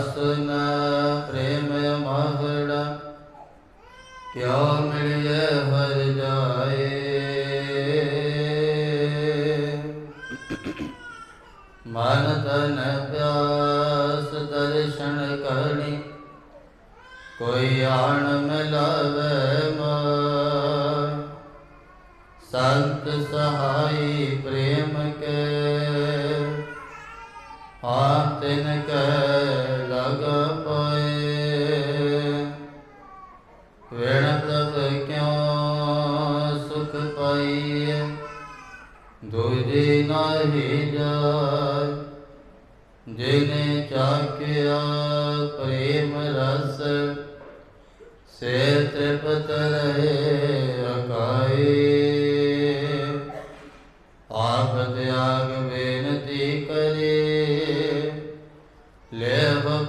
ਸੁਨ ਪ੍ਰੇਮ ਮਹੜਾ, ਕਿਉ ਮਿਲਿਆ ਹਰ ਜਾਏ? ਮਨ ਤਨ ਪਿਆਸ ਦਰਸ਼ਨ ਕਰਨੀ, ਕੋਈ ਆਣ ਮਿਲਾਵੇ ਮਾਰ। ਸੰਤ ਸਹਾਈ ਤਿਨ ਕੈ ਲਗ ਪਏ। ਵੇਣਤ ਕਿਉ ਸੁਖ ਪਾਈਏ? ਦੁਜੇ ਨਾਹੀ ਜਾਇ ਜਿਨੇ ਚਾਖਿਆ ਪ੍ਰੇਮ ਰਸ ਸੇ ਤ੍ਰਿਪਤ ਰਹੇ ਅਕਾਏ। ਆਪ ਤਿਆਗ ਵੇ Live